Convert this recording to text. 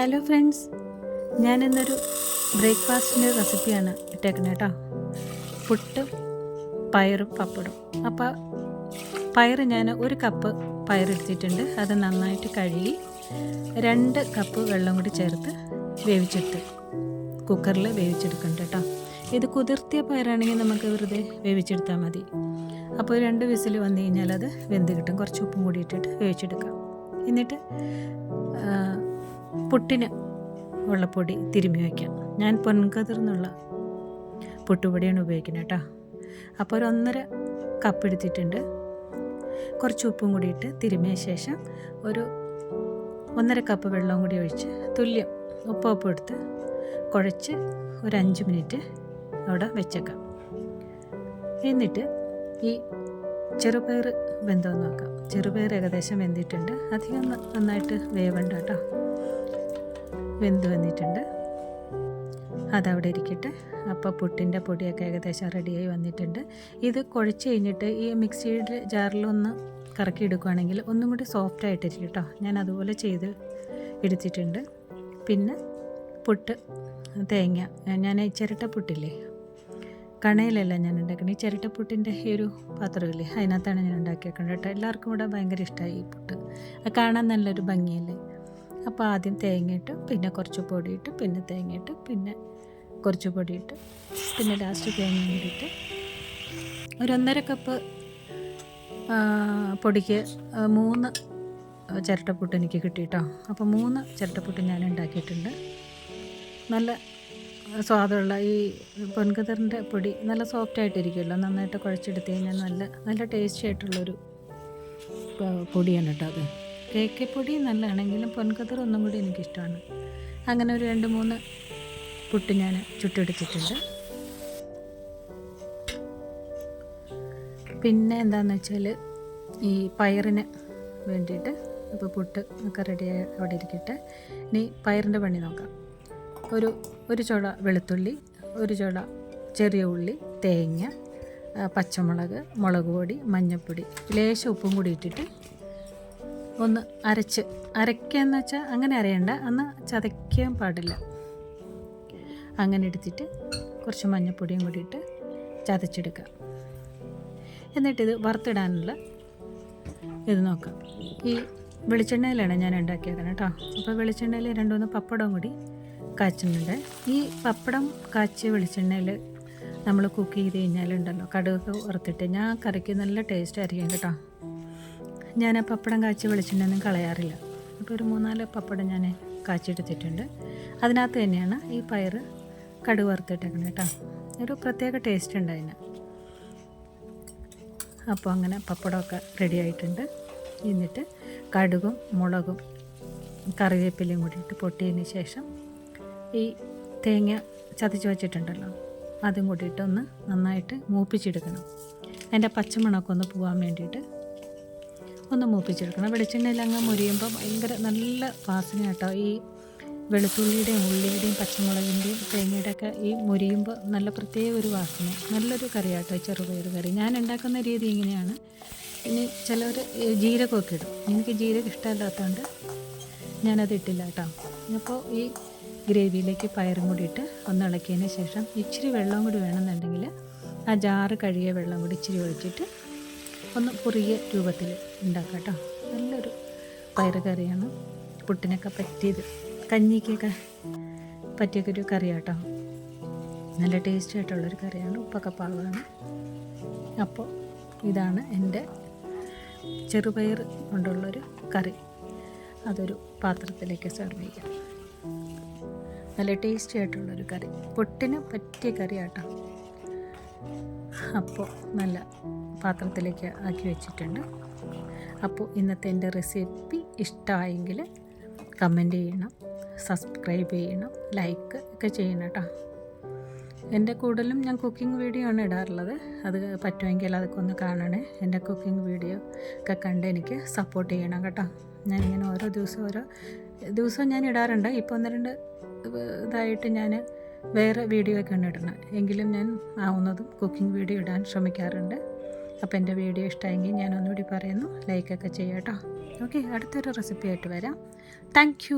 Hello friends ഞാൻ ഇന്നൊരു ബ്രേക്ക്ഫാസ്റ്റിന്റെ റെസിപ്പിയാണ് ഇട്ടേക്കുന്നത് കേട്ടോ. പുട്ടും പയറും പപ്പടും അപ്പോൾ പയർ ഞാൻ ഒരു കപ്പ് പയറെടുത്തിട്ടുണ്ട്. അത് നന്നായിട്ട് കഴുകി രണ്ട് കപ്പ് വെള്ളം കൂടി ചേർത്ത് വേവിച്ചെടുത്ത് കുക്കറിൽ വേവിച്ചെടുക്കുന്നുണ്ട് കേട്ടോ. ഇത് കുതിർത്തിയ പയറാണെങ്കിൽ നമുക്ക് വെറുതെ വേവിച്ചെടുത്താൽ മതി. അപ്പോൾ രണ്ട് വിസിൽ വന്നു കഴിഞ്ഞാൽ അത് വെന്ത് കിട്ടും. കുറച്ച് ഉപ്പും കൂടി ഇട്ടിട്ട് വേവിച്ചെടുക്കാം. എന്നിട്ട് പുട്ടിന് വെള്ളപ്പൊടി തിരുമ്മി വയ്ക്കാം. ഞാൻ പൊൻകതിർന്നുള്ള പുട്ടുപൊടിയാണ് ഉപയോഗിക്കുന്നത് കേട്ടോ. അപ്പോൾ ഒരു ഒന്നര കപ്പ് എടുത്തിട്ടുണ്ട്. കുറച്ച് ഉപ്പും കൂടി ഇട്ട് തിരുമ്മിയ ശേഷം ഒരു ഒന്നര കപ്പ് വെള്ളവും കൂടി ഒഴിച്ച് തുല്യം ഉപ്പൊപ്പം എടുത്ത് കുഴച്ച് ഒരു അഞ്ച് മിനിറ്റ് അവിടെ വെച്ചേക്കാം. എന്നിട്ട് ഈ ചെറുപയർ വെന്തോന്ന് നോക്കാം. ചെറുപയർ ഏകദേശം വെന്തിട്ടുണ്ട്. അധികം നന്നായിട്ട് വേവണ്ട കേട്ടോ. വെന്ത് വന്നിട്ടുണ്ട്. അതവിടെ ഇരിക്കട്ടെ. അപ്പോൾ പുട്ടിന്റെ പൊടിയൊക്കെ ഏകദേശം റെഡിയായി വന്നിട്ടുണ്ട്. ഇത് കുഴച്ച് കഴിഞ്ഞിട്ട് ഈ മിക്സിയുടെ ജാറിലൊന്ന് കറക്കി എടുക്കുകയാണെങ്കിൽ ഒന്നും കൂടി സോഫ്റ്റ് ആയിട്ടിരിക്കും കേട്ടോ. ഞാൻ അതുപോലെ ചെയ്ത് എടുത്തിട്ടുണ്ട്. പിന്നെ പുട്ട് തേങ്ങ. ഞാൻ ചിരട്ട പുട്ടില്ലേ? കണയിലല്ല ഞാൻ ഉണ്ടാക്കുന്നത്. ഈ ചിരട്ട പുട്ടിന്റെ ഈ ഒരു പാത്രമില്ലേ? അതിനകത്താണ് ഞാൻ ഉണ്ടാക്കിയേക്കുന്നത് കേട്ടോ. എല്ലാവർക്കും ഇവിടെ ഭയങ്കര ഇഷ്ടമായി ഈ പുട്ട്. കാണാൻ നല്ലൊരു ഭംഗിയല്ലേ? അപ്പോൾ ആദ്യം തേങ്ങയിട്ട് പിന്നെ കുറച്ച് പൊടിയിട്ട് പിന്നെ തേങ്ങയിട്ട് പിന്നെ കുറച്ച് പൊടിയിട്ട് പിന്നെ ലാസ്റ്റ് തേങ്ങ ഇട്ടിട്ട് ഒന്നര കപ്പ് പൊടിക്ക് മൂന്ന് ചിരട്ടപ്പുട്ട് എനിക്ക് കിട്ടിയിട്ടോ. അപ്പോൾ മൂന്ന് ചിരട്ടപ്പുട്ട് ഞാൻ ഉണ്ടാക്കിയിട്ടുണ്ട്. നല്ല സ്വാദുള്ള ഈ പൊൻകതിറിന്റെ പൊടി നല്ല സോഫ്റ്റ് ആയിട്ടിരിക്കുമല്ലോ. നന്നായിട്ട് കുഴച്ചെടുത്ത് കഴിഞ്ഞാൽ നല്ല നല്ല ടേസ്റ്റി ആയിട്ടുള്ളൊരു പൊടിയാണ് കേട്ടോ അത്. കേക്ക് പൊടി നല്ലതാണെങ്കിലും പൊൻകതിർ ഒന്നും കൂടി എനിക്കിഷ്ടമാണ്. അങ്ങനെ ഒരു രണ്ട് മൂന്ന് പുട്ട് ഞാൻ ചുട്ടെടുത്തിട്ടുണ്ട്. പിന്നെ എന്താണെന്ന് വെച്ചാൽ ഈ പയറിന് വേണ്ടിയിട്ട് ഇപ്പോൾ പുട്ട് ഒക്കെ റെഡി അവിടെ ഇരിക്കട്ടെ. ഇനി പയറിന്റെ പണി നോക്കാം. ഒരു ഒരു ചുള വെളുത്തുള്ളി ഒരു ചുള ചെറിയ ഉള്ളി തേങ്ങ പച്ചമുളക് മുളക് പൊടി മഞ്ഞൾപ്പൊടി ലേശം ഉപ്പും കൂടി ഇട്ടിട്ട് ഒന്ന് അരച്ച്. അരയ്ക്കാന്ന് വെച്ചാൽ അങ്ങനെ അരയണ്ട. അന്ന് ചതയ്ക്കാൻ പാടില്ല. അങ്ങനെ എടുത്തിട്ട് കുറച്ച് മഞ്ഞപ്പൊടിയും കൂടി ഇട്ട് ചതച്ചെടുക്കുക. എന്നിട്ടിത് വറുത്തിടാനുള്ള ഇത് നോക്കാം ഈ വെളിച്ചെണ്ണയിലാണ് ഞാൻ ഉണ്ടാക്കിയേക്കുന്നത് കേട്ടോ. അപ്പോൾ വെളിച്ചെണ്ണയിൽ രണ്ട് മൂന്ന് പപ്പടം കൂടി കാച്ചുന്നുണ്ട്. ഈ പപ്പടം കാച്ചിയ വെളിച്ചെണ്ണയിൽ നമ്മൾ കുക്ക് ചെയ്ത് കഴിഞ്ഞാലുണ്ടല്ലോ കടുക് വറുത്തിട്ട് ഞാൻ കറിക്ക് നല്ല ടേസ്റ്റ് ആയിരിക്കും കേട്ടോ. ഞാൻ ആ പപ്പടം കാച്ചി വെളിച്ചെണ്ണയൊന്നും കളയാറില്ല. അപ്പോൾ ഒരു മൂന്നാൽ പപ്പടം ഞാൻ കാച്ചിയെടുത്തിട്ടുണ്ട്. അതിനകത്ത് തന്നെയാണ് ഈ പയർ കടുക് വറുത്തിട്ടേക്കുന്നത് കേട്ടോ. ഒരു പ്രത്യേക ടേസ്റ്റ് ഉണ്ട് അതിന് അപ്പോൾ അങ്ങനെ പപ്പടമൊക്കെ റെഡി ആയിട്ടുണ്ട്. എന്നിട്ട് കടുകും മുളകും കറിവേപ്പിലയും കൂടി ഇട്ട് പൊട്ടിയതിന് ശേഷം ഈ തേങ്ങ ചതച്ച് വച്ചിട്ടുണ്ടല്ലോ അതും കൂടിയിട്ടൊന്ന് നന്നായിട്ട് മൂപ്പിച്ചെടുക്കണം. അതിന്റെ പച്ചമണമൊക്കെ പോകാൻ വേണ്ടിയിട്ട് ഒന്ന് മൂപ്പിച്ചെടുക്കണം. വെളിച്ചെണ്ണയിൽ അങ്ങ് മുരിയുമ്പോൾ ഭയങ്കര നല്ല വാസന കേട്ടോ. ഈ വെളുത്തുള്ളിയുടെയും ഉള്ളിയുടെയും പച്ചമുളകിന്റെയും തേങ്ങയുടെ ഒക്കെ ഈ മുരിയുമ്പോൾ നല്ല പ്രത്യേക ഒരു വാസന. നല്ലൊരു കറിയാട്ടോ ചെറുപയർ കറി. ഞാൻ ഉണ്ടാക്കുന്ന രീതി ഇങ്ങനെയാണ്. ഇനി ചിലർ ജീരകമൊക്കെ ഇടും. എനിക്ക് ജീരകം ഇഷ്ടമല്ലാത്തതുകൊണ്ട് ഞാനത് ഇട്ടില്ല കേട്ടോ. അപ്പോൾ ഈ ഗ്രേവിയിലേക്ക് പയറും കൂടി ഇട്ട് ഒന്ന് ഇളക്കിയതിന് ശേഷം ഇച്ചിരി വെള്ളം കൂടി വേണമെന്നുണ്ടെങ്കിൽ ആ ജാറ് കഴുകിയ വെള്ളം കൂടി ഇച്ചിരി ഒഴിച്ചിട്ട് ഒന്ന് കുറിയ രൂപത്തിൽ ഉണ്ടാക്കാം കേട്ടോ. നല്ലൊരു പയറ് കറിയാണ്. പുട്ടിനൊക്കെ പറ്റിയത്. കഞ്ഞിക്കൊക്കെ പറ്റിയൊക്കെ ഒരു കറിയാട്ടോ നല്ല ടേസ്റ്റി ആയിട്ടുള്ളൊരു കറിയാണ്. ഉപ്പൊക്കെ പാകമാണ്. അപ്പോൾ ഇതാണ് എന്റെ ചെറുപയർ കൊണ്ടുള്ളൊരു കറി. അതൊരു പാത്രത്തിലേക്ക് സെർവ് ചെയ്യാം. നല്ല ടേസ്റ്റി ആയിട്ടുള്ളൊരു കറി. പൊട്ടിന് പറ്റിയ കറി കറിയാട്ടോ അപ്പോൾ നല്ല പാത്രത്തിലേക്ക് ആക്കി വെച്ചിട്ടുണ്ട്. അപ്പോൾ ഇന്നത്തെ എന്റെ റെസിപ്പി ഇഷ്ടമായെങ്കിൽ കമന്റ് ചെയ്യണം സബ്സ്ക്രൈബ് ചെയ്യണം ലൈക്ക് ഒക്കെ ചെയ്യണം കേട്ടോ. എന്റെ കൂടുതലും ഞാൻ കുക്കിംഗ് വീഡിയോ ആണ് ഇടാറുള്ളത്. അത് പറ്റുമെങ്കിൽ അതൊക്കെ ഒന്ന് കാണണേ. എന്റെ കുക്കിംഗ് വീഡിയോ ഒക്കെ കണ്ട് എനിക്ക് സപ്പോർട്ട് ചെയ്യണം കേട്ടോ. ഞാൻ ഇങ്ങനെ ഓരോ ദിവസം ഓരോ ദിവസവും ഞാൻ ഇടാറുണ്ട്. ഇപ്പോൾ ഒന്ന് രണ്ട് ഇതായിട്ട് ഞാൻ വേറെ വീഡിയോ ഒക്കെ ഇടണം. എങ്കിലും ഞാൻ ആവുന്നതും കുക്കിംഗ് വീഡിയോ ഇടാൻ ശ്രമിക്കാറുണ്ട്. അപ്പോൾ എന്റെ വീഡിയോ ഇഷ്ടമായെങ്കിൽ ഞാൻ ഒന്നുകൂടി പറയുന്നു. ലൈക്കൊക്കെ ചെയ്യാം കേട്ടോ. ഓക്കെ അടുത്തൊരു റെസിപ്പി ആയിട്ട് വരാം. താങ്ക്